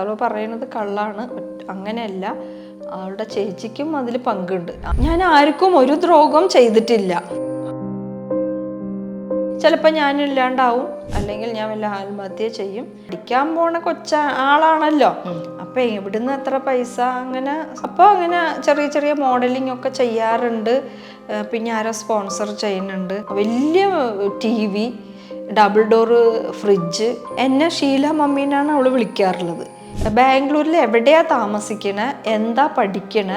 അവൾ പറയുന്നത് കള്ളാണ്. അങ്ങനെയല്ല. ആളുടെ ചേച്ചിക്കും അതിൽ പങ്കുണ്ട്. ഞാൻ ആർക്കും ഒരു ദ്രോഹം ചെയ്തിട്ടില്ല. ചിലപ്പോൾ ഞാനില്ലാണ്ടാവും അല്ലെങ്കിൽ ഞാൻ വല്ല ആത്മഹത്യ ചെയ്യും. പഠിക്കാൻ പോണ കൊച്ച ആളാണല്ലോ. അപ്പൊ എവിടുന്ന് എത്ര പൈസ അങ്ങനെ. അപ്പോൾ അങ്ങനെ ചെറിയ ചെറിയ മോഡലിംഗ് ഒക്കെ ചെയ്യാറുണ്ട്. പിന്നെ ആരോ സ്പോൺസർ ചെയ്യുന്നുണ്ട്. വലിയ T V double door fridge എന്നെ ഷീല മമ്മീനാണ് അവൾ വിളിക്കാറുള്ളത്. ബാംഗ്ലൂരിൽ എവിടെയാ താമസിക്കണ? എന്താ പഠിക്കണ?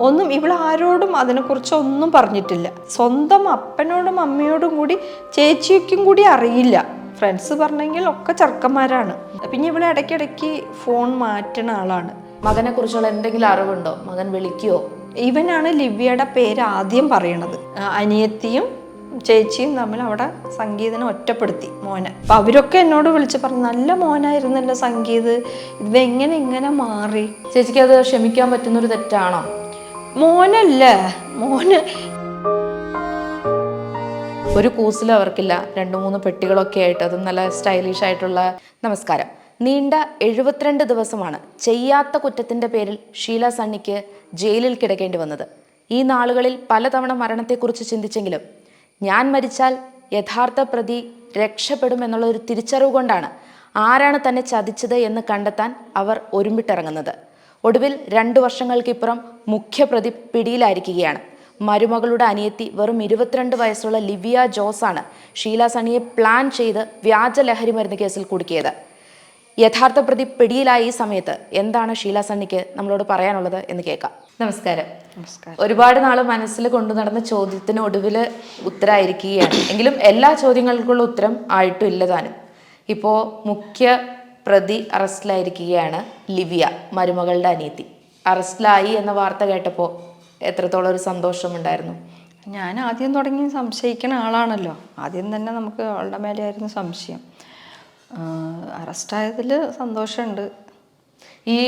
ഒന്നും ഇവൾ ആരോടും അതിനെക്കുറിച്ച് ഒന്നും പറഞ്ഞിട്ടില്ല. സ്വന്തം അപ്പനോടും അമ്മയോടും കൂടി ചേച്ചിക്കും കൂടി അറിയില്ല. ഫ്രണ്ട്സ് പറഞ്ഞെങ്കിൽ ഒക്കെ ചെറുക്കന്മാരാണ്. പിന്നെ ഇവൾ ഇടയ്ക്കിടയ്ക്ക് ഫോൺ മാറ്റുന്ന ആളാണ്. മകനെ കുറിച്ചുള്ള എന്തെങ്കിലും അറിവുണ്ടോ? മകൻ വിളിക്കുവോ? ഇവനാണ് ലിവ്യയുടെ പേര് ആദ്യം പറയണത്. അനിയത്തിയും ചേച്ചിയും തമ്മിൽ അവിടെ സംഗീതനെ ഒറ്റപ്പെടുത്തി മോനെ. അപ്പം അവരൊക്കെ എന്നോട് വിളിച്ച് പറഞ്ഞു നല്ല മോനായിരുന്നല്ലോ സംഗീത്. ഇതെങ്ങനെ ഇങ്ങനെ മാറി? ചേച്ചിക്ക് അത് ക്ഷമിക്കാൻ പറ്റുന്നൊരു തെറ്റാണോ? മോനല്ലേ മോന്. ഒരു കൂസിലും അവർക്കില്ല രണ്ട് മൂന്ന് പെട്ടികളൊക്കെ ആയിട്ട് അതും നല്ല സ്റ്റൈലിഷ് ആയിട്ടുള്ള നമസ്കാരം. നീണ്ട എഴുപത്തിരണ്ട് ദിവസമാണ് ചെയ്യാത്ത കുറ്റത്തിന്റെ പേരിൽ ഷീല സണ്ണിക്ക് ജയിലിൽ കിടക്കേണ്ടി വന്നത്. ഈ നാളുകളിൽ പലതവണ മരണത്തെക്കുറിച്ച് ചിന്തിച്ചെങ്കിലും ഞാൻ മരിച്ചാൽ യഥാർത്ഥ പ്രതി രക്ഷപ്പെടുമെന്നുള്ള ഒരു തിരിച്ചറിവ് കൊണ്ടാണ് ആരാണ് തന്നെ ചതിച്ചത് എന്ന് കണ്ടെത്താൻ അവർ ഒരുമ്പിട്ടിറങ്ങുന്നത്. ഒടുവിൽ രണ്ടു വർഷങ്ങൾക്കിപ്പുറം മുഖ്യപ്രതി പിടിയിലായിരിക്കുകയാണ്. മരുമകളുടെ അനിയത്തി വെറും ഇരുപത്തിരണ്ട് വയസ്സുള്ള ലിവിയ ജോസാണ് ഷീല സണിയെ പ്ലാൻ ചെയ്ത് വ്യാജ ലഹരി മരുന്ന് കേസിൽ കുടുക്കിയത്. യഥാർത്ഥ പ്രതി പിടിയിലായ ഈ സമയത്ത് എന്താണ് ഷീല സണ്ണിക്ക് നമ്മളോട് പറയാനുള്ളത് എന്ന് കേൾക്കാം. നമസ്കാരം. നമസ്കാരം. ഒരുപാട് നാൾ മനസ്സിൽ കൊണ്ടു നടന്ന ചോദ്യത്തിന് ഒടുവിൽ ഉത്തരമായിരിക്കുകയാണ് എങ്കിലും എല്ലാ ചോദ്യങ്ങൾക്കുള്ള ഉത്തരം ആയിട്ടും ഇല്ല താനും. ഇപ്പോൾ മുഖ്യ പ്രതി അറസ്റ്റിലായിരിക്കുകയാണ് ലിവിയ മരുമകളുടെ അനിയത്തി. അറസ്റ്റിലായി എന്ന വാർത്ത കേട്ടപ്പോൾ എത്രത്തോളം ഒരു സന്തോഷമുണ്ടായിരുന്നു? ഞാൻ ആദ്യം തുടങ്ങി സംശയിക്കുന്ന ആളാണല്ലോ. ആദ്യം തന്നെ നമുക്ക് അവളുടെ മേലെയായിരുന്നു സംശയം. അറസ്റ്റായതിൽ സന്തോഷമുണ്ട്. ഈ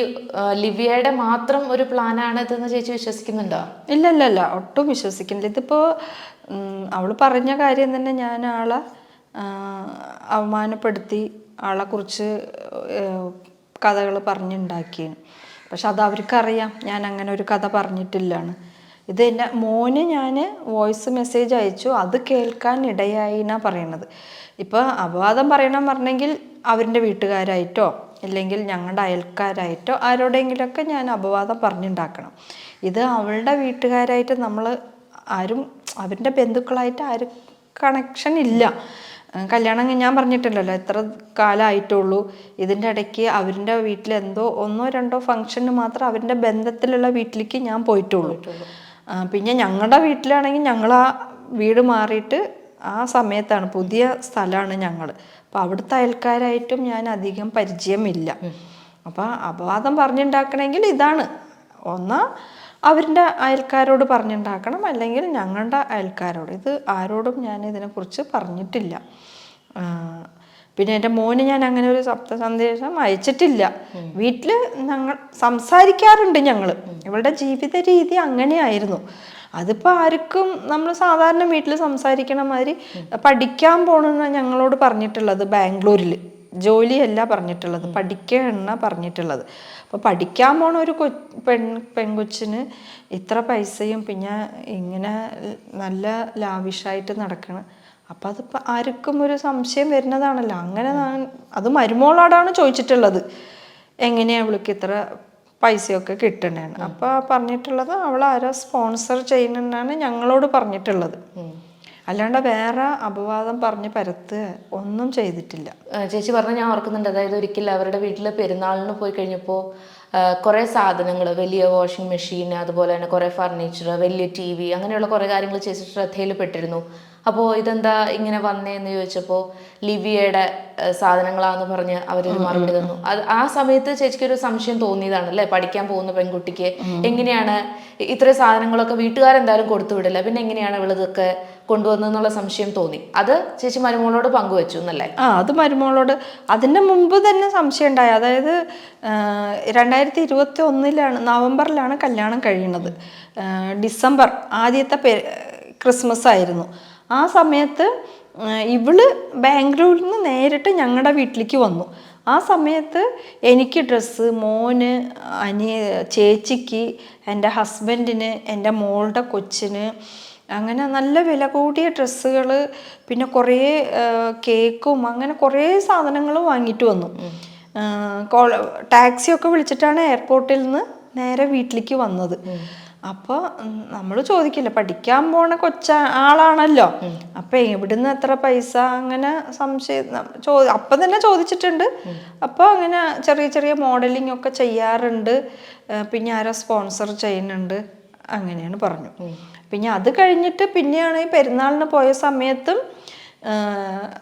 ലിവിയയുടെ മാത്രം ഒരു പ്ലാനാണ് ഇതെന്ന് ചേച്ചി വിശ്വസിക്കുന്നുണ്ടോ? ഇല്ല ഇല്ല ഇല്ല ഒട്ടും വിശ്വസിക്കുന്നില്ല. ഇതിപ്പോൾ അവൾ പറഞ്ഞ കാര്യം തന്നെ ഞാൻ ആളെ അവമാനപ്പെടുത്തി ആളെ കുറിച്ച് കഥകൾ പറഞ്ഞുണ്ടാക്കിയാണ് പക്ഷെ അത് അവർക്കറിയാം. ഞാൻ അങ്ങനെ ഒരു കഥ പറഞ്ഞിട്ടില്ലാണ്. ഇത് എന്റെ മോന് ഞാൻ വോയിസ് മെസ്സേജ് അയച്ചു. അത് കേൾക്കാൻ ഇടയായി എന്നാണ് പറയണത്. ഇപ്പോൾ അപവാദം പറയണം പറഞ്ഞെങ്കിൽ അവരുടെ വീട്ടുകാരായിട്ടോ അല്ലെങ്കിൽ ഞങ്ങളുടെ അയൽക്കാരായിട്ടോ ആരോടെങ്കിലുമൊക്കെ ഞാൻ അപവാദം പറഞ്ഞുണ്ടാക്കണം. ഇത് അവളുടെ വീട്ടുകാരായിട്ട് നമ്മൾ ആരും അവരുടെ ബന്ധുക്കളായിട്ട് ആരും കണക്ഷൻ ഇല്ല. കല്യാണം ഞാൻ പറഞ്ഞിട്ടില്ലല്ലോ എത്ര കാലമായിട്ടുള്ളൂ ഇതിന്റെ ഇടയ്ക്ക് അവരുടെ വീട്ടിൽ എന്തോ ഒന്നോ രണ്ടോ ഫംഗ്ഷന് മാത്രം അവരുടെ ബന്ധത്തിലുള്ള വീട്ടിലേക്ക് ഞാൻ പോയിട്ടുള്ളൂ. പിന്നെ ഞങ്ങളുടെ വീട്ടിലാണെങ്കിൽ ഞങ്ങൾ ആ വീട് മാറിയിട്ട് ആ സമയത്താണ്. പുതിയ സ്ഥലമാണ് ഞങ്ങൾ അപ്പോൾ അവിടുത്തെ അയൽക്കാരായിട്ടും ഞാൻ അധികം പരിചയമില്ല. അപ്പോൾ അപവാദം പറഞ്ഞുണ്ടാക്കണമെങ്കിൽ ഇതാണ്. ഒന്ന് അവരുടെ അയൽക്കാരോട് പറഞ്ഞുണ്ടാക്കണം. അല്ലെങ്കിൽ ഞങ്ങളുടെ അയൽക്കാരോട്. ഇത് ആരോടും ഞാൻ ഇതിനെക്കുറിച്ച് പറഞ്ഞിട്ടില്ല. പിന്നെ എന്റെ മോന് ഞാൻ അങ്ങനെ ഒരു സപ്ത സന്ദേശം അയച്ചിട്ടില്ല. വീട്ടിൽ ഞങ്ങൾ സംസാരിക്കാറുണ്ട് ഞങ്ങൾ ഇവളുടെ ജീവിത രീതി അങ്ങനെയായിരുന്നു. അതിപ്പോൾ ആർക്കും നമ്മൾ സാധാരണ വീട്ടിൽ സംസാരിക്കണ മാതിരി പഠിക്കാൻ പോകണമെന്ന് ഞങ്ങളോട് പറഞ്ഞിട്ടുള്ളത് ബാംഗ്ലൂരിൽ ജോലിയല്ല പറഞ്ഞിട്ടുള്ളത് പഠിക്കണ പറഞ്ഞിട്ടുള്ളത്. അപ്പോൾ പഠിക്കാൻ പോണ ഒരു കൊ പെൺ പെൺകൊച്ചിന് ഇത്ര പൈസയും പിന്നെ ഇങ്ങനെ നല്ല ലാവിഷായിട്ട് നടക്കണം അപ്പം അതിപ്പോൾ ആർക്കും ഒരു സംശയം വരുന്നതാണല്ലോ. അങ്ങനെ അത് മരുമോളോടാണ് ചോദിച്ചിട്ടുള്ളത്. എങ്ങനെയാണ് അവൾക്ക് ഇത്ര പൈസയൊക്കെ കിട്ടണേന്ന്. അപ്പോൾ പറഞ്ഞിട്ടുള്ളത് അവൾ ആരോ സ്പോൺസർ ചെയ്യണെന്നാണ് ഞങ്ങളോട് പറഞ്ഞിട്ടുള്ളത്. അല്ലാണ്ട് വേറെ അപവാദം പറഞ്ഞ് പരത്ത് ഒന്നും ചെയ്തിട്ടില്ല. ചേച്ചി പറഞ്ഞ ഞാൻ ഓർക്കുന്നുണ്ട്. അതായത് ഒരിക്കൽ അവരുടെ വീട്ടിലെ പെരുന്നാളിന് പോയി കഴിഞ്ഞപ്പോൾ കുറേ സാധനങ്ങൾ വലിയ വാഷിംഗ് മെഷീൻ അതുപോലെ തന്നെ കുറേ ഫർണിച്ചർ വലിയ ടി വി അങ്ങനെയുള്ള കുറേ കാര്യങ്ങൾ ചേച്ചി ശ്രദ്ധയിൽ പെട്ടിരുന്നു. അപ്പോൾ ഇതെന്താ ഇങ്ങനെ വന്നേന്ന് ചോദിച്ചപ്പോൾ ലിവിയയുടെ സാധനങ്ങളാന്ന് പറഞ്ഞ് അവരൊരു മറുപടി തന്നു. അത് ആ സമയത്ത് ചേച്ചിക്ക് ഒരു സംശയം തോന്നിയതാണ് അല്ലേ? പഠിക്കാൻ പോകുന്ന പെൺകുട്ടിക്ക് എങ്ങനെയാണ് ഇത്രയും സാധനങ്ങളൊക്കെ വീട്ടുകാരെന്തായാലും കൊടുത്തു വിടില്ല? പിന്നെ എങ്ങനെയാണ് ഇവളിതൊക്കെ കൊണ്ടുവന്നെന്നുള്ള സംശയം തോന്നി. അത് ചേച്ചി മരുമോളോട് പങ്കുവച്ചു എന്നല്ലേ? ആ അത് മരുമോളോട് അതിന്റെ മുമ്പ് തന്നെ സംശയം ഉണ്ടായി. അതായത് രണ്ടായിരത്തി ഇരുപത്തി ഒന്നിലാണ് നവംബറിലാണ് കല്യാണം കഴിയുന്നത്. ഡിസംബർ ആദ്യത്തെ ക്രിസ്മസ് ആയിരുന്നു. ആ സമയത്ത് ഇവൾ ബാംഗ്ലൂരിൽ നിന്ന് നേരിട്ട് ഞങ്ങളുടെ വീട്ടിലേക്ക് വന്നു. ആ സമയത്ത് എനിക്ക് ഡ്രസ്സ് മോന് അനിയ ചേച്ചിക്ക് എന്റെ ഹസ്ബൻഡിന് എന്റെ മോളുടെ കൊച്ചിന് അങ്ങനെ നല്ല വില കൂടിയ ഡ്രസ്സുകൾ പിന്നെ കുറേ കേക്കും അങ്ങനെ കുറേ സാധനങ്ങൾ വാങ്ങിയിട്ട് വന്നു. ടാക്സിയൊക്കെ വിളിച്ചിട്ടാണ് എയർപോർട്ടിൽ നിന്ന് നേരെ വീട്ടിലേക്ക് വന്നത്. അപ്പോൾ നമ്മൾ ചോദിക്കില്ല. പഠിക്കാൻ പോണ കൊച്ച ആളാണല്ലോ. അപ്പം എവിടുന്ന് എത്ര പൈസ അങ്ങനെ സംശയം ചോ അപ്പം തന്നെ ചോദിച്ചിട്ടുണ്ട്. അപ്പോൾ അങ്ങനെ ചെറിയ ചെറിയ മോഡലിംഗ് ഒക്കെ ചെയ്യാറുണ്ട്. പിന്നെ ആരോ സ്പോൺസർ ചെയ്യുന്നുണ്ട്. അങ്ങനെയാണ് പറഞ്ഞു. പിന്നെ അത് കഴിഞ്ഞിട്ട് പിന്നെയാണ് ഈ പെരുന്നാളിന് പോയ സമയത്തും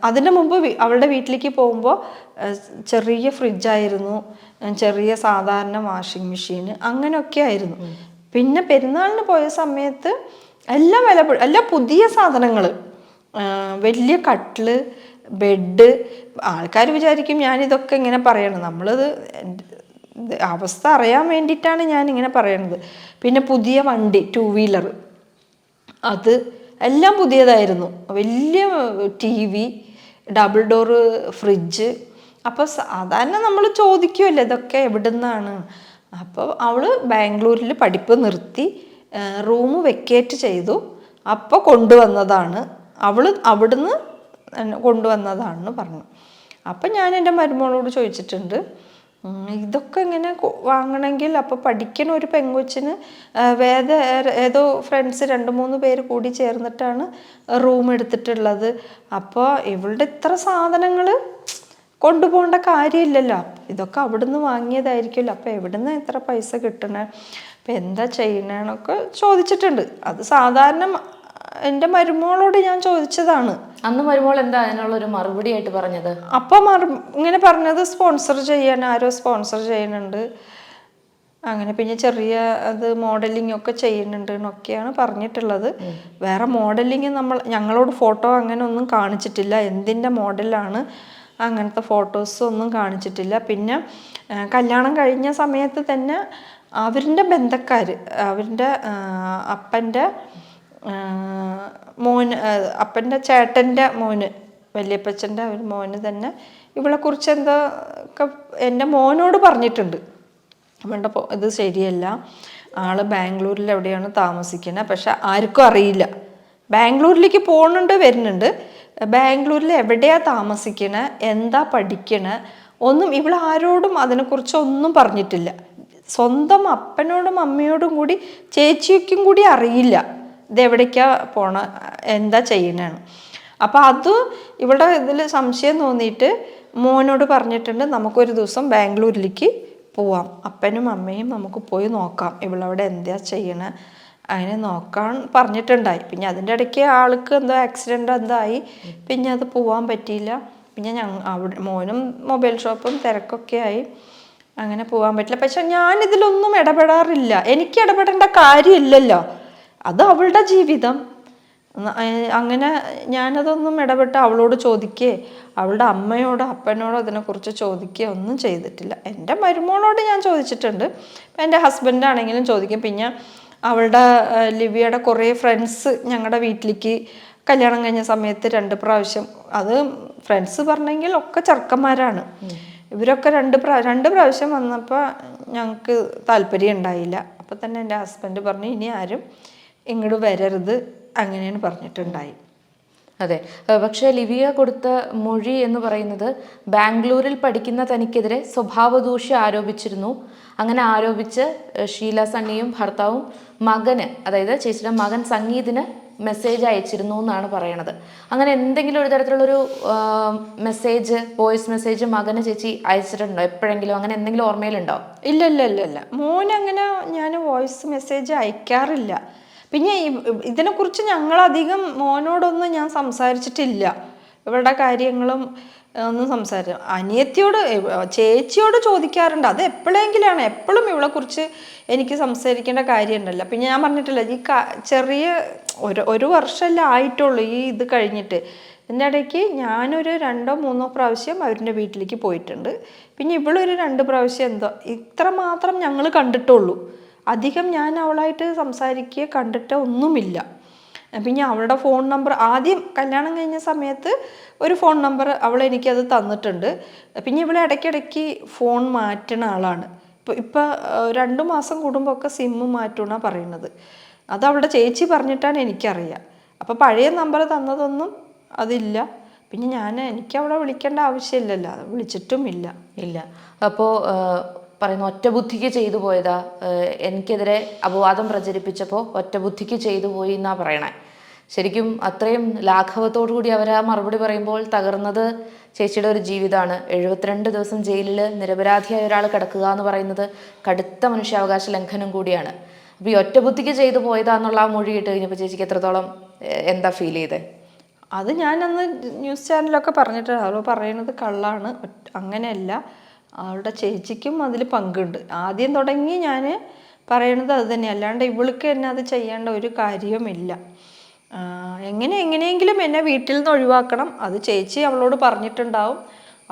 അതിന് മുമ്പ് അവളുടെ വീട്ടിലേക്ക് പോകുമ്പോൾ ചെറിയ ഫ്രിഡ്ജായിരുന്നു. ചെറിയ സാധാരണ വാഷിംഗ് മെഷീൻ അങ്ങനെയൊക്കെ ആയിരുന്നു. പിന്നെ പെരുന്നാളിന് പോയ സമയത്ത് എല്ലാം വില എല്ലാ പുതിയ സാധനങ്ങൾ വലിയ കട്ടിൽ ബെഡ് ആൾക്കാർ വിചാരിക്കും ഞാനിതൊക്കെ ഇങ്ങനെ പറയണം നമ്മളത് അവസ്ഥ അറിയാൻ വേണ്ടിയിട്ടാണ് ഞാൻ ഇങ്ങനെ പറയണത്. പിന്നെ പുതിയ വണ്ടി ടൂ വീലർ അത് എല്ലാം പുതിയതായിരുന്നു. വലിയ T V double door fridge അപ്പോൾ സാധാരണ നമ്മൾ ചോദിക്കുമല്ലോ ഇതൊക്കെ എവിടെ നിന്നാണ് അപ്പോൾ അവൾ ബാംഗ്ലൂരിൽ പഠിപ്പ് നിർത്തി റൂം വെക്കേറ്റ് ചെയ്തു. അപ്പോൾ കൊണ്ടുവന്നതാണ്. അവൾ അവിടുന്ന് കൊണ്ടുവന്നതാണെന്ന് പറഞ്ഞു. അപ്പം ഞാൻ എന്റെ മരുമോളോട് ചോദിച്ചിട്ടുണ്ട് ഇതൊക്കെ ഇങ്ങനെ വാങ്ങണമെങ്കിൽ അപ്പോൾ പഠിക്കണ ഒരു പെങ്കൊച്ചിന് വേദ ഏതോ ഫ്രണ്ട്സ് രണ്ട് മൂന്ന് പേര് കൂടി ചേർന്നിട്ടാണ് റൂം എടുത്തിട്ടുള്ളത്. അപ്പോൾ ഇവളുടെ ഇത്ര സാധനങ്ങൾ കൊണ്ടുപോകേണ്ട കാര്യമില്ലല്ലോ. ഇതൊക്കെ അവിടുന്ന് വാങ്ങിയതായിരിക്കുമല്ലോ. അപ്പോൾ എവിടുന്ന് എത്ര പൈസ കിട്ടണേ? അപ്പം എന്താ ചെയ്യണേന്നൊക്കെ ചോദിച്ചിട്ടുണ്ട്. അത് സാധാരണ എന്റെ മരുമോളോട് ഞാൻ ചോദിച്ചതാണ്. അന്ന് മരുമോൾ എന്താ അതിനുള്ള ഒരു മറുപടി ആയിട്ട് പറഞ്ഞത്? അപ്പം മറു ഇങ്ങനെ പറഞ്ഞത് സ്പോൺസർ ചെയ്യാൻ ആരോ സ്പോൺസർ ചെയ്യുന്നുണ്ട്. അങ്ങനെ പിന്നെ ചെറിയ അത് മോഡലിംഗ് ഒക്കെ ചെയ്യുന്നുണ്ട് എന്നൊക്കെയാണ് പറഞ്ഞിട്ടുള്ളത്. വേറെ മോഡലിംഗ് നമ്മൾ ഞങ്ങളോട് ഫോട്ടോ അങ്ങനെ ഒന്നും കാണിച്ചിട്ടില്ല. എന്തിന്റെ മോഡലാണ്? അങ്ങനത്തെ ഫോട്ടോസ് ഒന്നും കാണിച്ചിട്ടില്ല. പിന്നെ കല്യാണം കഴിഞ്ഞ സമയത്ത് തന്നെ അവരിന്റെ ബന്ധക്കാർ അവരുടെ അപ്പന്റെ മോന് അപ്പന്റെ ചേട്ടന്റെ മോന് വല്യപ്പച്ചന്റെ ഒരു മോന് തന്നെ ഇവളെക്കുറിച്ച് എന്താ ഒക്കെ എന്റെ മോനോട് പറഞ്ഞിട്ടുണ്ട്. അവളുടെ ഇത് ശരിയല്ല. ആൾ ബാംഗ്ലൂരിൽ എവിടെയാണ് താമസിക്കുന്നത്? പക്ഷെ ആർക്കും അറിയില്ല. ബാംഗ്ലൂരിലേക്ക് പോകുന്നുണ്ട് വരുന്നുണ്ട്. ബാംഗ്ലൂരിൽ എവിടെയാ താമസിക്കണ? എന്താ പഠിക്കണ? ഒന്നും ഇവൾ ആരോടും അതിനെക്കുറിച്ച് ഒന്നും പറഞ്ഞിട്ടില്ല. സ്വന്തം അപ്പനോടും അമ്മയോടും കൂടി ചേച്ചിക്കും കൂടി അറിയില്ല ഇതെവിടേക്കാ പോണ എന്താ ചെയ്യണേന്ന്. അപ്പം അത് ഇവിടെ ഇതിൽ സംശയം തോന്നിയിട്ട് മോനോട് പറഞ്ഞിട്ടുണ്ട് നമുക്കൊരു ദിവസം ബാംഗ്ലൂരിലേക്ക് പോവാം. അപ്പനും അമ്മയും നമുക്ക് പോയി നോക്കാം ഇവളവിടെ എന്താ ചെയ്യണേ. അങ്ങനെ നോക്കാൻ പറഞ്ഞിട്ടുണ്ടായി. പിന്നെ അതിന്റെ ഇടയ്ക്ക് ആൾക്ക് എന്തോ ആക്സിഡന്റ് എന്തായി. പിന്നെ അത് പോവാൻ പറ്റിയില്ല. പിന്നെ ഞങ്ങൾ അവിടെ മോനും മൊബൈൽ ഷോപ്പും തിരക്കൊക്കെ ആയി. അങ്ങനെ പോകാൻ പറ്റില്ല. പക്ഷെ ഞാനിതിലൊന്നും ഇടപെടാറില്ല. എനിക്ക് ഇടപെടേണ്ട കാര്യമില്ലല്ലോ. അത് അവളുടെ ജീവിതം. അങ്ങനെ ഞാനതൊന്നും ഇടപെട്ട് അവളോട് ചോദിക്കേ അവളുടെ അമ്മയോടോ അപ്പനോടോ അതിനെക്കുറിച്ച് ചോദിക്കുകയോ ഒന്നും ചെയ്തിട്ടില്ല. എന്റെ മരുമോളോട് ഞാൻ ചോദിച്ചിട്ടുണ്ട്. എന്റെ ഹസ്ബൻഡാണെങ്കിലും ചോദിക്കും. പിന്നെ അവളുടെ ലിവിയുടെ കുറേ ഫ്രണ്ട്സ് ഞങ്ങളുടെ വീട്ടിലേക്ക് കല്യാണം കഴിഞ്ഞ സമയത്ത് രണ്ട് പ്രാവശ്യം. അത് ഫ്രണ്ട്സ് പറഞ്ഞെങ്കിൽ ഒക്കെ ചെറുക്കന്മാരാണ്. ഇവരൊക്കെ രണ്ട് പ്രാ രണ്ട് പ്രാവശ്യം വന്നപ്പോൾ ഞങ്ങൾക്ക് താല്പര്യം ഉണ്ടായില്ല. അപ്പോൾ തന്നെ എന്റെ ഹസ്ബൻഡ് പറഞ്ഞു ഇനി ആരും ഇങ്ങോട്ട് വരരുത് അങ്ങനെയാണ് പറഞ്ഞിട്ടുണ്ടായി. അതെ. പക്ഷേ ലിവിയ കൊടുത്ത മൊഴി എന്ന് പറയുന്നത് ബാംഗ്ലൂരിൽ പഠിക്കുന്ന തനിക്കെതിരെ സ്വഭാവദൂഷ്യം ആരോപിച്ചിരുന്നു. അങ്ങനെ ആരോപിച്ച് ഷീല സണ്ണിയും ഭർത്താവും മകന് അതായത് ചേച്ചിയുടെ മകൻ സംഗീതിന് മെസ്സേജ് അയച്ചിരുന്നു എന്നാണ് പറയണത്. അങ്ങനെ എന്തെങ്കിലും ഒരു തരത്തിലുള്ളൊരു മെസ്സേജ് വോയിസ് മെസ്സേജ് മകന് ചേച്ചി അയച്ചിട്ടുണ്ടോ എപ്പോഴെങ്കിലും? അങ്ങനെ എന്തെങ്കിലും ഓർമ്മയിലുണ്ടോ? ഇല്ല ഇല്ല ഇല്ല ഇല്ല. മോൻ അങ്ങനെ ഞാൻ വോയിസ് മെസ്സേജ് അയക്കാറില്ല. പിന്നെ ഇതിനെക്കുറിച്ച് ഞങ്ങളധികം മോനോടൊന്നും ഞാൻ സംസാരിച്ചിട്ടില്ല. ഇവരുടെ കാര്യങ്ങളും ഒന്നും സംസാരിച്ചു അനിയത്തിയോട് ചേച്ചിയോട് ചോദിക്കാറുണ്ട്. അത് എപ്പോഴെങ്കിലാണ് എപ്പോഴും ഇവളെക്കുറിച്ച് എനിക്ക് സംസാരിക്കേണ്ട കാര്യമുണ്ടല്ലോ. പിന്നെ ഞാൻ പറഞ്ഞിട്ടില്ല ഈ ചെറിയ ഒരു ഒരു വർഷമല്ലേ ആയിട്ടുള്ളൂ ഈ ഇത് കഴിഞ്ഞിട്ട്. ഇതിന്റെ ഇടയ്ക്ക് ഞാനൊരു രണ്ടോ മൂന്നോ പ്രാവശ്യം അവരുടെ വീട്ടിലേക്ക് പോയിട്ടുണ്ട്. പിന്നെ ഇവളൊരു രണ്ട് പ്രാവശ്യം എന്തോ ഇത്ര മാത്രം ഞങ്ങൾ കണ്ടിട്ടുള്ളൂ. അധികം ഞാൻ അവളായിട്ട് സംസാരിക്കുക കണ്ടിട്ട് ഒന്നുമില്ല. പിന്നെ അവളുടെ ഫോൺ നമ്പർ ആദ്യം കല്യാണം കഴിഞ്ഞ സമയത്ത് ഒരു ഫോൺ നമ്പർ അവൾ എനിക്കത് തന്നിട്ടുണ്ട്. പിന്നെ ഇവളെ ഇടയ്ക്കിടയ്ക്ക് ഫോൺ മാറ്റുന്ന ആളാണ്. ഇപ്പോൾ ഇപ്പോൾ രണ്ട് മാസം കൂടുമ്പോൾ ഒക്കെ സിമ്മ് മാറ്റുമെന്നാണ് പറയുന്നത്. അത് അവളുടെ ചേച്ചി പറഞ്ഞിട്ടാണ് എനിക്കറിയാം. അപ്പോൾ പഴയ നമ്പർ തന്നതൊന്നും അതില്ല. പിന്നെ ഞാൻ എനിക്ക് അവളെ വിളിക്കേണ്ട ആവശ്യമില്ലല്ലോ. വിളിച്ചിട്ടും ഇല്ല. ഇല്ല. അപ്പോൾ പറയുന്നു ഒറ്റ ബുദ്ധിക്ക് ചെയ്തു പോയതാ എനിക്കെതിരെ അപവാദം പ്രചരിപ്പിച്ചപ്പോൾ ഒറ്റ ബുദ്ധിക്ക് ചെയ്തു പോയി എന്നാ പറയണേ. ശരിക്കും അത്രയും ലാഘവത്തോടു കൂടി അവർ ആ മറുപടി പറയുമ്പോൾ തകർന്നത് ചേച്ചിയുടെ ഒരു ജീവിതമാണ്. എഴുപത്തിരണ്ട് ദിവസം ജയിലിൽ നിരപരാധിയായ ഒരാൾ കിടക്കുക എന്ന് പറയുന്നത് കടുത്ത മനുഷ്യാവകാശ ലംഘനം കൂടിയാണ്. അപ്പോൾ ഈ ഒറ്റ ബുദ്ധിക്ക് ചെയ്തു പോയതാന്നുള്ള ആ മൊഴി ഇട്ട് കഴിഞ്ഞപ്പോൾ ചേച്ചിക്ക് എത്രത്തോളം എന്താ ഫീൽ ചെയ്തത് അത് ഞാനന്ന് ന്യൂസ് ചാനലൊക്കെ പറഞ്ഞിട്ട് പറയുന്നത് കള്ളാണ് അങ്ങനെയല്ല. അവളുടെ ചേച്ചിക്കും അതിൽ പങ്കുണ്ട്. ആദ്യം തുടങ്ങി ഞാൻ പറയണത് അത് തന്നെ. അല്ലാണ്ട് ഇവൾക്ക് എന്നെ അത് ചെയ്യേണ്ട ഒരു കാര്യവുമില്ല എങ്ങനെ എങ്ങനെയെങ്കിലും എന്നെ വീട്ടിൽ നിന്ന് ഒഴിവാക്കണം. അത് ചേച്ചി അവളോട് പറഞ്ഞിട്ടുണ്ടാവും.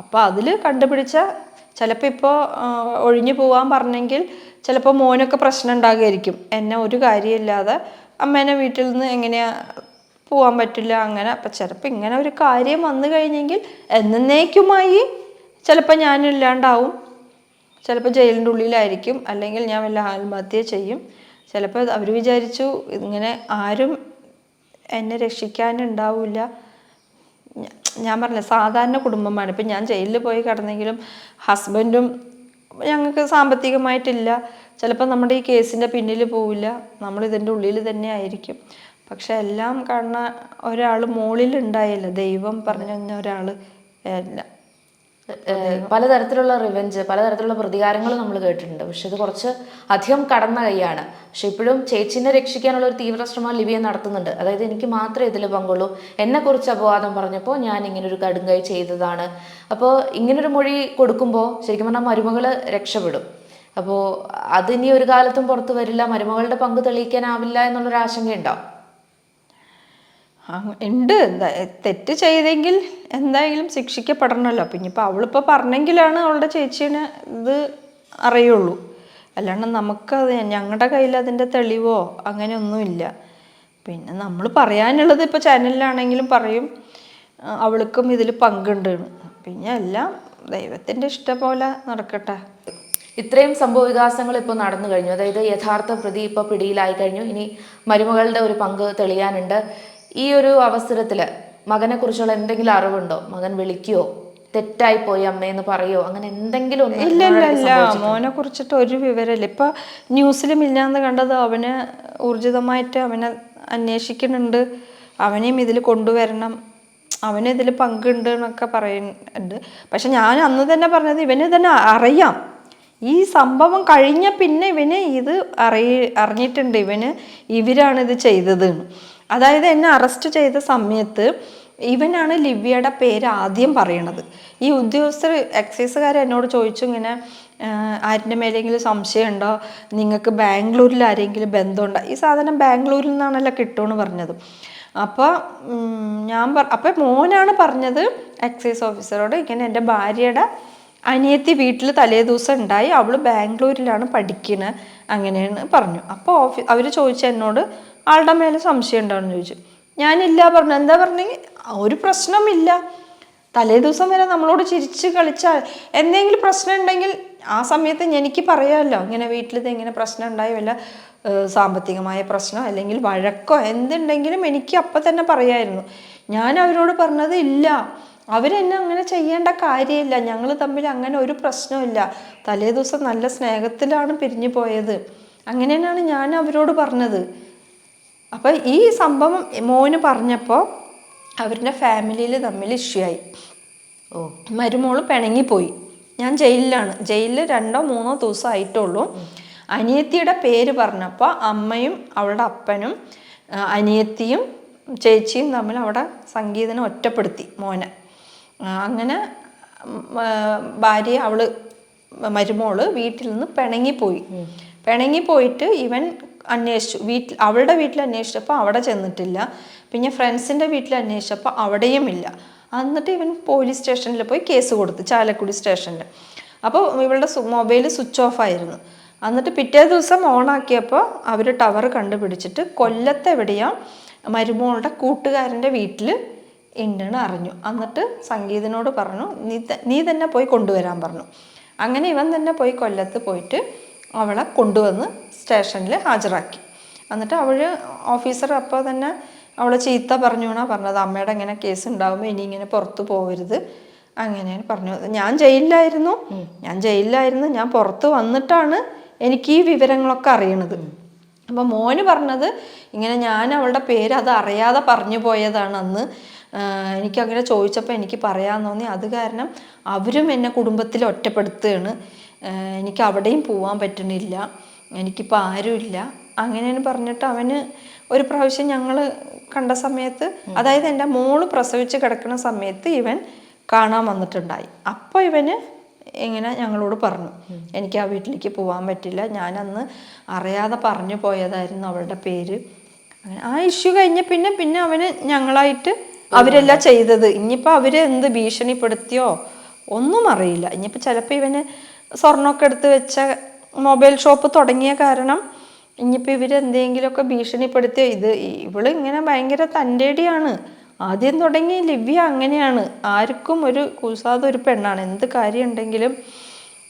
അപ്പോൾ അതിൽ കണ്ടുപിടിച്ച ചിലപ്പോൾ ഇപ്പോൾ ഒഴിഞ്ഞു പോകാൻ പറഞ്ഞെങ്കിൽ ചിലപ്പോൾ മോനൊക്കെ പ്രശ്നം ഉണ്ടാകുമായിരിക്കും. എന്നെ ഒരു കാര്യമില്ലാതെ അമ്മേനെ വീട്ടിൽ നിന്ന് എങ്ങനെയാണ് പോകാൻ പറ്റില്ല അങ്ങനെ. അപ്പം ചിലപ്പോൾ ഇങ്ങനെ ഒരു കാര്യം വന്നു കഴിഞ്ഞെങ്കിൽ എന്നേക്കുമായി ചിലപ്പോൾ ഞാനില്ലാണ്ടാവും ചിലപ്പോൾ ജയിലിന്റെ ഉള്ളിലായിരിക്കും. അല്ലെങ്കിൽ ഞാൻ വല്ല ആത്മഹത്യ ചെയ്യും. ചിലപ്പോൾ അവർ വിചാരിച്ചു ഇങ്ങനെ ആരും എന്നെ രക്ഷിക്കാനുണ്ടാവില്ല. ഞാൻ പറഞ്ഞില്ല സാധാരണ കുടുംബമാണ്. ഇപ്പം ഞാൻ ജയിലിൽ പോയി കിടന്നെങ്കിലും ഹസ്ബൻഡും ഞങ്ങൾക്ക് സാമ്പത്തികമായിട്ടില്ല. ചിലപ്പോൾ നമ്മുടെ ഈ കേസിന്റെ പിന്നിൽ പോവില്ല. നമ്മൾ ഇതിന്റെ ഉള്ളിൽ തന്നെ ആയിരിക്കും. പക്ഷെ എല്ലാം കാണുന്ന ഒരാൾ മുകളിൽ ഉണ്ടായില്ല ദൈവം പറഞ്ഞു ഒരാൾ അല്ല ഏഹ് പലതരത്തിലുള്ള റിവെഞ്ച് പലതരത്തിലുള്ള പ്രതികാരങ്ങൾ നമ്മൾ കേട്ടിട്ടുണ്ട്. പക്ഷെ ഇത് കുറച്ച് അധികം കടന്ന കൈയാണ്. പക്ഷെ ഇപ്പോഴും ചേച്ചിനെ രക്ഷിക്കാനുള്ള ഒരു തീവ്ര ശ്രമം ലിബിയ നടത്തുന്നുണ്ട്. അതായത് എനിക്ക് മാത്രമേ ഇതിൽ പങ്കുള്ളൂ. എന്നെ കുറിച്ച് അപവാദം പറഞ്ഞപ്പോൾ ഞാൻ ഇങ്ങനെ ഒരു കടുങ്കൈ ചെയ്തതാണ്. അപ്പോൾ ഇങ്ങനൊരു മൊഴി കൊടുക്കുമ്പോൾ ശരിക്കും പറഞ്ഞാൽ മരുമകൾ രക്ഷപ്പെടും. അപ്പോൾ അതിനി ഒരു കാലത്തും പുറത്തു വരില്ല. മരുമകളുടെ പങ്ക് തെളിയിക്കാനാവില്ല എന്നുള്ളൊരു ആശങ്കയുണ്ടാവും ഉണ്ട്. എന്താ- തെറ്റ് ചെയ്തെങ്കിൽ എന്തായാലും ശിക്ഷിക്കപ്പെടണമല്ലോ. അപ്പം ഇനിയിപ്പോൾ അവളിപ്പോൾ പറഞ്ഞെങ്കിലാണ് അവളുടെ ചേച്ചീനെ ഇത് അറിയുള്ളൂ. അല്ലാണ്ട് നമുക്കത് ഞങ്ങളുടെ കയ്യിൽ അതിന്റെ തെളിവോ അങ്ങനെയൊന്നുമില്ല. പിന്നെ നമ്മൾ പറയാനുള്ളത് ഇപ്പോൾ ചാനലിലാണെങ്കിലും പറയും അവൾക്കും ഇതിൽ പങ്കുണ്ട് പിന്നെ എല്ലാം ദൈവത്തിന്റെ ഇഷ്ടം പോലെ നടക്കട്ടെ. ഇത്രയും സംഭവ വികാസങ്ങൾ ഇപ്പോൾ നടന്നു കഴിഞ്ഞു. അതായത് യഥാർത്ഥ പ്രതി ഇപ്പോൾ പിടിയിലായി കഴിഞ്ഞു. ഇനി മരുമകളുടെ ഒരു പങ്ക് തെളിയാനുണ്ട്. ഈ ഒരു അവസരത്തിൽ മകനെ കുറിച്ചുള്ള എന്തെങ്കിലും അറിവുണ്ടോ? മകൻ വിളിക്കുകയോ തെറ്റായി പോയി അമ്മയെന്ന് പറയോ? അങ്ങനെ എന്തെങ്കിലും ഇല്ല ഇല്ല ഇല്ല. മോനെ കുറിച്ചിട്ട് ഒരു വിവരമില്ല. ഇപ്പൊ ന്യൂസിലും ഇല്ലാന്ന് കണ്ടത് അവന് ഊർജിതമായിട്ട് അവനെ അന്വേഷിക്കുന്നുണ്ട്. അവനെയും ഇതിൽ കൊണ്ടുവരണം. അവന് ഇതിൽ പങ്കുണ്ട് എന്നൊക്കെ പറയുന്നുണ്ട്. പക്ഷെ ഞാൻ അന്ന് തന്നെ പറഞ്ഞത് ഇവന് തന്നെ അറിയാം. ഈ സംഭവം കഴിഞ്ഞ പിന്നെ ഇവന് ഇത് അറിയ അറിഞ്ഞിട്ടുണ്ട്. ഇവന് ഇവരാണ് ഇത് ചെയ്തത്. അതായത് എന്നെ അറസ്റ്റ് ചെയ്ത സമയത്ത് ഇവനാണ് ലിവ്യയുടെ പേര് ആദ്യം പറയണത്. ഈ ഉദ്യോഗസ്ഥർ എക്സൈസുകാർ എന്നോട് ചോദിച്ചു ഇങ്ങനെ ആരിന്റെ മേലെങ്കിലും സംശയമുണ്ടോ നിങ്ങൾക്ക് ബാംഗ്ലൂരിൽ ആരെങ്കിലും ബന്ധമുണ്ടോ? ഈ സാധനം ബാംഗ്ലൂരിൽ നിന്നാണല്ലോ കിട്ടുമെന്ന് പറഞ്ഞത്. അപ്പോൾ ഞാൻ പറ അപ്പം മോനാണ് പറഞ്ഞത് എക്സൈസ് ഓഫീസറോട് ഇങ്ങനെ എന്റെ ഭാര്യയുടെ അനിയത്തി വീട്ടിൽ തലേ ദിവസം ഉണ്ടായി അവൾ ബാംഗ്ലൂരിലാണ് പഠിക്കുന്നത് അങ്ങനെയാണ് പറഞ്ഞു. അപ്പോൾ ഓഫീ അവർ ചോദിച്ചു എന്നോട് ആളുടെ മേലെ സംശയം ഉണ്ടാവുമെന്ന് ചോദിച്ചു. ഞാനില്ല പറഞ്ഞു. എന്താ പറഞ്ഞെങ്കിൽ ഒരു പ്രശ്നമില്ല തലേ ദിവസം വരെ നമ്മളോട് ചിരിച്ച് കളിച്ചാൽ എന്തെങ്കിലും പ്രശ്നം ഉണ്ടെങ്കിൽ ആ സമയത്ത് എനിക്ക് പറയാമല്ലോ. ഇങ്ങനെ വീട്ടിൽ ഇത് ഇങ്ങനെ പ്രശ്നം ഉണ്ടായി വല്ല സാമ്പത്തികമായ പ്രശ്നം അല്ലെങ്കിൽ വഴക്കോ എന്തുണ്ടെങ്കിലും എനിക്ക് അപ്പം തന്നെ പറയായിരുന്നു. ഞാൻ അവരോട് പറഞ്ഞത് ഇല്ല. അവരെന്നെ അങ്ങനെ ചെയ്യേണ്ട കാര്യമില്ല. ഞങ്ങൾ തമ്മിൽ അങ്ങനെ ഒരു പ്രശ്നമില്ല തലേ ദിവസം നല്ല സ്നേഹത്തിലാണ് പിരിഞ്ഞു പോയത്. അങ്ങനെയാണ് ഞാൻ അവരോട് പറഞ്ഞത്. അപ്പം ഈ സംഭവം മോന് പറഞ്ഞപ്പോൾ അവരുടെ ഫാമിലിയിൽ തമ്മിൽ ഇഷ്യൂ ആയി. ഓ. മരുമോൾ പിണങ്ങിപ്പോയി. ഞാൻ ജയിലിലാണ്. ജയിലിൽ രണ്ടോ മൂന്നോ ദിവസം ആയിട്ടുള്ളൂ. അനിയത്തിയുടെ പേര് പറഞ്ഞപ്പോൾ അമ്മയും അവളുടെ അപ്പനും അനിയത്തിയും ചേച്ചിയും തമ്മിൽ അവിടെ സംഗീതനെ ഒറ്റപ്പെടുത്തി മോനെ. അങ്ങനെ ഭാര്യ അവൾ മരുമോൾ വീട്ടിൽ നിന്ന് പിണങ്ങിപ്പോയി. പിണങ്ങിപ്പോയിട്ട് ഇവൻ അന്വേഷിച്ചു. വീട്ടിൽ അവളുടെ വീട്ടിൽ അന്വേഷിച്ചപ്പോൾ അവിടെ ചെന്നിട്ടില്ല. പിന്നെ ഫ്രണ്ട്സിന്റെ വീട്ടിൽ അന്വേഷിച്ചപ്പോൾ അവിടെയും ഇല്ല. എന്നിട്ട് ഇവൻ പോലീസ് സ്റ്റേഷനിൽ പോയി കേസ് കൊടുത്തു ചാലക്കുടി സ്റ്റേഷനിൽ. അപ്പോൾ ഇവളുടെ മൊബൈൽ സ്വിച്ച് ഓഫ് ആയിരുന്നു. എന്നിട്ട് പിറ്റേ ദിവസം ഓണാക്കിയപ്പോൾ അവർ ടവർ കണ്ടുപിടിച്ചിട്ട് കൊല്ലത്ത് എവിടെയോ മരുമോളുടെ കൂട്ടുകാരന്റെ വീട്ടിൽ ഉണ്ടെന്ന് അറിഞ്ഞു. എന്നിട്ട് സംഗീതനോട് പറഞ്ഞു നീ നീ തന്നെ പോയി കൊണ്ടുവരാൻ പറഞ്ഞു. അങ്ങനെ ഇവൻ തന്നെ പോയി കൊല്ലത്ത് പോയിട്ട് അവളെ കൊണ്ടുവന്ന് സ്റ്റേഷനിൽ ഹാജരാക്കി. എന്നിട്ട് അവൾ ഓഫീസർ അപ്പോൾ തന്നെ അവളെ ചീത്ത പറഞ്ഞു എന്നാണ് പറഞ്ഞത്. അമ്മയുടെ ഇങ്ങനെ കേസ് ഉണ്ടാകുമ്പോൾ ഇനി ഇങ്ങനെ പുറത്തു പോകരുത് അങ്ങനെയാണ് പറഞ്ഞു. ഞാൻ ജയിലിലായിരുന്നു. ഞാൻ ജയിലിലായിരുന്നു. ഞാൻ പുറത്ത് വന്നിട്ടാണ് എനിക്ക് ഈ വിവരങ്ങളൊക്കെ അറിയണത്. അപ്പോൾ മോന് പറഞ്ഞത് ഇങ്ങനെ ഞാൻ അവളുടെ പേര് അത് അറിയാതെ പറഞ്ഞു പോയതാണ് അന്ന്. എനിക്കങ്ങനെ ചോദിച്ചപ്പോൾ എനിക്ക് പറയാൻ തോന്നി. അത് കാരണം അവരും എന്നെ കുടുംബത്തിൽ ഒറ്റപ്പെടുത്തുകയാണ്. എനിക്ക് അവിടെയും പോവാൻ പറ്റണില്ല. എനിക്കിപ്പോൾ ആരുമില്ല. അങ്ങനെയാണ് പറഞ്ഞിട്ട് അവന് ഒരു പ്രാവശ്യം ഞങ്ങൾ കണ്ട സമയത്ത് അതായത് എന്റെ മോൾ പ്രസവിച്ച് കിടക്കുന്ന സമയത്ത് ഇവൻ കാണാൻ വന്നിട്ടുണ്ടായി. അപ്പോൾ ഇവന് ഇങ്ങനെ ഞങ്ങളോട് പറഞ്ഞു എനിക്ക് ആ വീട്ടിലേക്ക് പോകാൻ പറ്റില്ല. ഞാനന്ന് അറിയാതെ പറഞ്ഞു പോയതായിരുന്നു അവളുടെ പേര്. അങ്ങനെ ആ ഇഷ്യൂ കഴിഞ്ഞ പിന്നെ പിന്നെ അവന് ഞങ്ങളായിട്ട് അവരെല്ലാം ചെയ്തത്. ഇനിയിപ്പോൾ അവരെ എന്ത് ഭീഷണിപ്പെടുത്തിയോ ഒന്നും അറിയില്ല. ഇനിയിപ്പോൾ ചിലപ്പോൾ ഇവന് സ്വർണമൊക്കെ എടുത്ത് വെച്ച മൊബൈൽ ഷോപ്പ് തുടങ്ങിയ കാരണം ഇനിയിപ്പോൾ ഇവർ എന്തെങ്കിലുമൊക്കെ ഭീഷണിപ്പെടുത്തിയോ? ഇത് ഇവൾ ഇങ്ങനെ ഭയങ്കര തന്റെടിയാണ്. ആദ്യം തുടങ്ങി ലിവ്യ അങ്ങനെയാണ്. ആർക്കും ഒരു കൂസാതെ ഒരു പെണ്ണാണ്. എന്ത് കാര്യം ഉണ്ടെങ്കിലും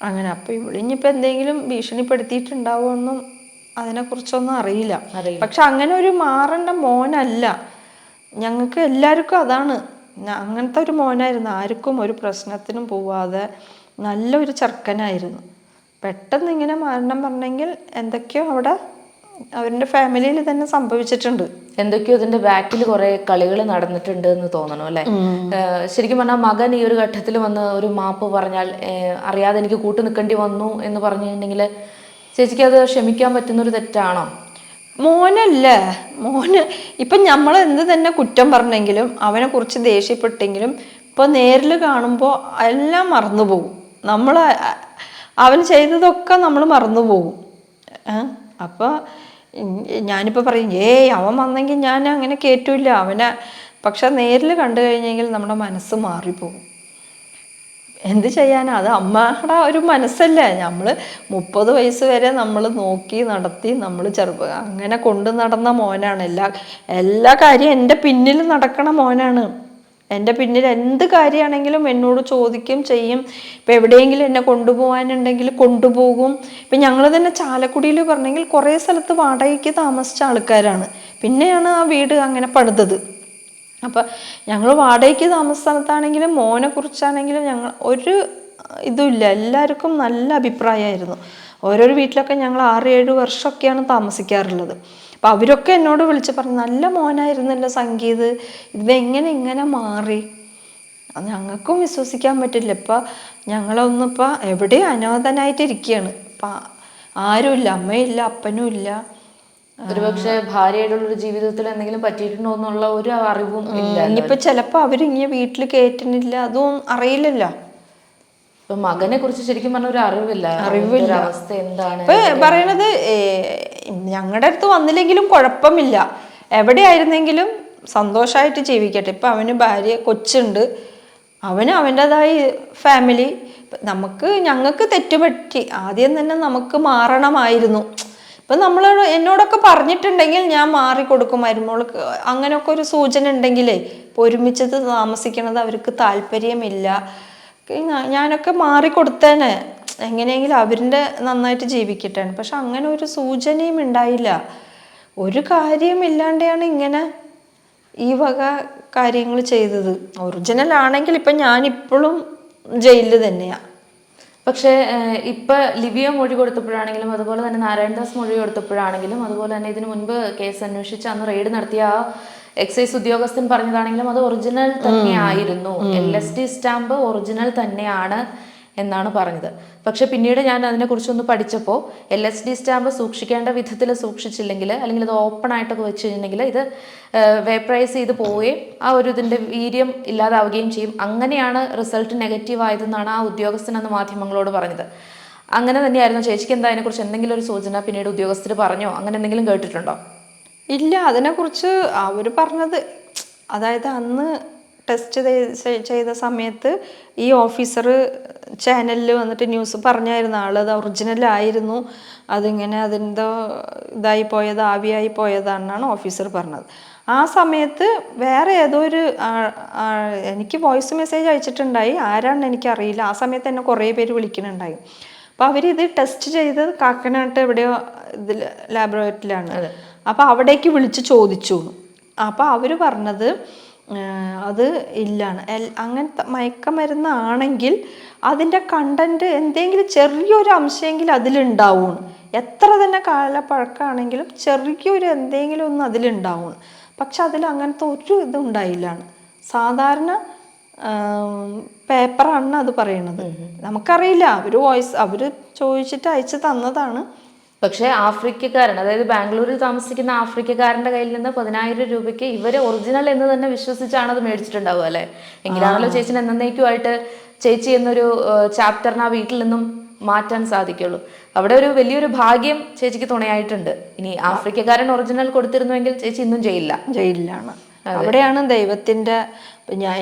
അങ്ങനെ അപ്പോൾ ഇവളിനിപ്പോൾ എന്തെങ്കിലും ഭീഷണിപ്പെടുത്തിയിട്ടുണ്ടാവുമെന്നും അതിനെക്കുറിച്ചൊന്നും അറിയില്ല. പക്ഷെ അങ്ങനെ ഒരു മാറേണ്ട മോനല്ല. ഞങ്ങൾക്ക് എല്ലാവർക്കും അതാണ്. അങ്ങനത്തെ ഒരു മോനായിരുന്നു. ആർക്കും ഒരു പ്രശ്നത്തിനും പോവാതെ നല്ലൊരു ചെറുക്കനായിരുന്നു. പെട്ടെന്ന് ഇങ്ങനെ മരണം പറഞ്ഞെങ്കിൽ എന്തൊക്കെയോ അവിടെ അവരുടെ ഫാമിലിയിൽ തന്നെ സംഭവിച്ചിട്ടുണ്ട്. എന്തൊക്കെയോ അതിന്റെ ബാക്കിൽ കുറെ കളികൾ നടന്നിട്ടുണ്ട് എന്ന് തോന്നണു അല്ലെ? ശരിക്കും പറഞ്ഞാൽ മകൻ ഈ ഒരു ഘട്ടത്തിൽ വന്ന് ഒരു മാപ്പ് പറഞ്ഞാൽ അറിയാതെ എനിക്ക് കൂട്ടു നിൽക്കേണ്ടി വന്നു എന്ന് പറഞ്ഞിട്ടുണ്ടെങ്കിൽ ചേച്ചിക്ക് അത് ക്ഷമിക്കാൻ പറ്റുന്ന ഒരു തെറ്റാണോ? മോനല്ലേ. മോന് ഇപ്പം നമ്മൾ എന്ത് തന്നെ കുറ്റം പറഞ്ഞെങ്കിലും അവനെ കുറിച്ച് ദേഷ്യപ്പെട്ടെങ്കിലും ഇപ്പോൾ നേരിൽ കാണുമ്പോൾ എല്ലാം മറന്നു പോകും നമ്മൾ അവൻ ചെയ്തതൊക്കെ നമ്മൾ മറന്നു പോകും അപ്പോൾ ഞാനിപ്പോൾ പറയും ഏയ് അവൻ വന്നെങ്കിൽ ഞാൻ അങ്ങനെ കയറ്റൂല അവനെ പക്ഷെ നേരിൽ കണ്ടു കഴിഞ്ഞെങ്കിൽ നമ്മുടെ മനസ്സ് മാറിപ്പോകും. എന്ത് ചെയ്യാനാ? അത് അമ്മയുടെ ഒരു മനസ്സല്ലേ. നമ്മൾ മുപ്പത് വയസ്സ് വരെ നമ്മൾ നോക്കി നടത്തി നമ്മൾ ചെറുപ്പ അങ്ങനെ കൊണ്ടു നടന്ന മോനാണ്. എല്ലാ എല്ലാ കാര്യവും എന്റെ പിന്നിൽ നടക്കണ മോനാണ്. എന്റെ പിന്നിൽ എന്ത് കാര്യമാണെങ്കിലും എന്നോട് ചോദിക്കും ചെയ്യും. ഇപ്പം എവിടെയെങ്കിലും എന്നെ കൊണ്ടുപോകാനുണ്ടെങ്കിൽ കൊണ്ടുപോകും. ഇപ്പം ഞങ്ങൾ തന്നെ ചാലക്കുടിയിൽ പറഞ്ഞെങ്കിൽ കുറേ സ്ഥലത്ത് വാടകയ്ക്ക് താമസിച്ച ആൾക്കാരാണ്. പിന്നെയാണ് ആ വീട് അങ്ങനെ പണിതത്. അപ്പം ഞങ്ങൾ വാടകയ്ക്ക് താമസ സ്ഥലത്താണെങ്കിലും മോനെ കുറിച്ചാണെങ്കിലും ഞങ്ങൾ ഒരു ഇതുമില്ല എല്ലാവർക്കും നല്ല അഭിപ്രായമായിരുന്നു. ഓരോരോ വീട്ടിലൊക്കെ ഞങ്ങൾ ആറ് ഏഴ് വർഷമൊക്കെയാണ് താമസിക്കാറുള്ളത്. അപ്പം അവരൊക്കെ എന്നോട് വിളിച്ച് പറഞ്ഞു നല്ല മോനായിരുന്നല്ലോ സംഗീത് ഇതെങ്ങനെ ഇങ്ങനെ മാറി? അത് ഞങ്ങൾക്കും വിശ്വസിക്കാൻ പറ്റില്ല. ഇപ്പം ഞങ്ങളൊന്നിപ്പോൾ എവിടെയും അനാഥനായിട്ട് ഇരിക്കുകയാണ് ഇപ്പം ആരുമില്ല അമ്മയില്ല അപ്പനും ഇല്ല. ഒരുപക്ഷെ ഭാര്യയായിട്ടുള്ളൊരു ജീവിതത്തിൽ എന്തെങ്കിലും പറ്റിയിട്ടുണ്ടോ എന്നുള്ള ഒരു അറിവും ഇല്ല ഇനിയിപ്പോൾ ചിലപ്പോൾ അവരിങ്ങനെ വീട്ടിൽ കയറ്റുന്നില്ല അതും അറിയില്ലല്ലോ. മകനെ കുറിച്ച് ശരിക്കും പറഞ്ഞ ഒരു അറിവില്ല. അറിവില്ല. അവസ്ഥ എന്താണ് പറയണത് ഞങ്ങളുടെ അടുത്ത് വന്നില്ലെങ്കിലും കുഴപ്പമില്ല. എവിടെയായിരുന്നെങ്കിലും സന്തോഷമായിട്ട് ജീവിക്കട്ടെ. ഇപ്പം അവന് ഭാര്യ കൊച്ചുണ്ട്. അവന് അവന്റേതായ ഫാമിലി നമുക്ക് ഞങ്ങൾക്ക് തെറ്റുപറ്റി ആദ്യം തന്നെ നമുക്ക് മാറണമായിരുന്നു. ഇപ്പം നമ്മൾ എന്നോടൊക്കെ പറഞ്ഞിട്ടുണ്ടെങ്കിൽ ഞാൻ മാറി കൊടുക്കുമായിരുന്നു മോൾക്ക് അങ്ങനെയൊക്കെ ഒരു സൂചന ഉണ്ടെങ്കിലേ ഇപ്പോൾ ഒരുമിച്ചത് താമസിക്കണത് അവർക്ക് താല്പര്യമില്ല. ഞാനൊക്കെ ഞാനൊക്കെ മാറിക്കൊടുത്തേനെ. എങ്ങനെയെങ്കിലും അവരിന്റെ നന്നായിട്ട് ജീവിക്കട്ടെ പക്ഷെ അങ്ങനെ ഒരു സൂചനയും ഉണ്ടായില്ല. ഒരു കാര്യമില്ലാണ്ടാണ് ഇങ്ങനെ ഈ വക കാര്യങ്ങൾ ചെയ്തത്. ഒറിജിനൽ ആണെങ്കിൽ ഇപ്പം ഞാനിപ്പോഴും ജയിലിൽ തന്നെയാണ് പക്ഷേ ഇപ്പം ലിവിയ മൊഴി കൊടുത്തപ്പോഴാണെങ്കിലും അതുപോലെ തന്നെ നാരായണദാസ് മൊഴി കൊടുത്തപ്പോഴാണെങ്കിലും അതുപോലെ തന്നെ ഇതിനു മുൻപ് കേസ് അന്വേഷിച്ച് അന്ന് റെയ്ഡ് നടത്തിയ ആ എക്സൈസ് ഉദ്യോഗസ്ഥൻ പറഞ്ഞതാണെങ്കിലും അത് ഒറിജിനൽ തന്നെയായിരുന്നു. L S D stamp original തന്നെയാണ്. എന്നാണ് പറഞ്ഞത്. പക്ഷെ പിന്നീട് ഞാൻ അതിനെക്കുറിച്ചൊന്ന് പഠിച്ചപ്പോൾ എൽ എസ് ഡി സ്റ്റാമ്പ് സൂക്ഷിക്കേണ്ട വിധത്തിൽ സൂക്ഷിച്ചില്ലെങ്കിൽ അല്ലെങ്കിൽ അത് ഓപ്പൺ ആയിട്ടൊക്കെ വെച്ച് കഴിഞ്ഞിട്ടുണ്ടെങ്കിൽ ഇത് വേപ്പറൈസ് ചെയ്ത് പോവുകയും ആ ഒരു ഇതിന്റെ വീര്യം ഇല്ലാതാവുകയും ചെയ്യും. അങ്ങനെയാണ് റിസൾട്ട് നെഗറ്റീവ് ആയതെന്നാണ് ആ ഉദ്യോഗസ്ഥൻ അന്ന് മാധ്യമങ്ങളോട് പറഞ്ഞത്. അങ്ങനെ തന്നെയായിരുന്നു. ചേച്ചിക്ക് എന്താ അതിനെക്കുറിച്ച് എന്തെങ്കിലും ഒരു സൂചന പിന്നീട് ഉദ്യോഗസ്ഥർ പറഞ്ഞോ? അങ്ങനെ എന്തെങ്കിലും കേട്ടിട്ടുണ്ടോ? ഇല്ല. അതിനെക്കുറിച്ച് അവർ പറഞ്ഞത് അതായത് അന്ന് ടെസ്റ്റ് ചെയ്ത സമയത്ത് ഈ ഓഫീസർ ചാനലിൽ വന്നിട്ട് ന്യൂസ് പറഞ്ഞായിരുന്നു. ആൾ അത് ഒറിജിനൽ ആയിരുന്നു. അതിങ്ങനെ അതിന്റെ ഇതായി പോയത് ആവിയായി പോയതാണെന്നാണ് ഓഫീസർ പറഞ്ഞത്. ആ സമയത്ത് വേറെ ഏതോ ഒരു എനിക്ക് വോയിസ് മെസ്സേജ് അയച്ചിട്ടുണ്ടായി. ആരാണെന്ന് എനിക്കറിയില്ല. ആ സമയത്ത് എന്നെ കുറേ പേര് വിളിക്കുന്നുണ്ടായി. അപ്പോൾ അവരിത് ടെസ്റ്റ് ചെയ്ത് കാക്കനാട്ട് എവിടെയോ ഇതിൽ ലാബറട്ടറിയിലാണ്. അപ്പോൾ അവിടേക്ക് വിളിച്ച് ചോദിച്ചു. അപ്പോൾ അവർ പറഞ്ഞത് അത് ഇല്ലാണ്. അങ്ങനത്തെ മയക്കമരുന്നാണെങ്കിൽ അതിന്റെ കണ്ടന്റ് എന്തെങ്കിലും ചെറിയൊരു അംശമെങ്കിലും അതിലുണ്ടാവും. എത്ര തന്നെ കാലപ്പഴക്കമാണെങ്കിലും ചെറിയൊരു എന്തെങ്കിലും ഒന്ന് അതിലുണ്ടാവും. പക്ഷെ അതിൽ അങ്ങനത്തെ ഒരു ഇതും ഉണ്ടായില്ലാണ് സാധാരണ പേപ്പറാണ് അത് പറയുന്നത് നമുക്കറിയില്ല. അവർ വോയിസ് അവർ ചോദിച്ചിട്ട് അയച്ചു തന്നതാണ്. പക്ഷേ ആഫ്രിക്കക്കാരൻ അതായത് ബാംഗ്ലൂരിൽ താമസിക്കുന്ന ആഫ്രിക്കക്കാരന്റെ കയ്യിൽ നിന്ന് പതിനായിരം രൂപയ്ക്ക് ഇവർ ഒറിജിനൽ എന്ന് തന്നെ വിശ്വസിച്ചാണ് അത് മേടിച്ചിട്ടുണ്ടാവുക അല്ലേ? എങ്കിലാണല്ലോ ചേച്ചിന് എന്നേക്കുമായിട്ട് ചേച്ചി എന്നൊരു ചാപ്റ്ററിന് ആ വീട്ടിൽ നിന്നും മാറ്റാൻ സാധിക്കുള്ളൂ. അവിടെ ഒരു വലിയൊരു ഭാഗ്യം ചേച്ചിക്ക് തുണയായിട്ടുണ്ട്. ഇനി ആഫ്രിക്കക്കാരൻ ഒറിജിനൽ കൊടുത്തിരുന്നുവെങ്കിൽ ചേച്ചി ഇന്നും ചെയ്യില്ല ജയിലിലാണ്. അവിടെയാണ് ദൈവത്തിന്റെ ഞാൻ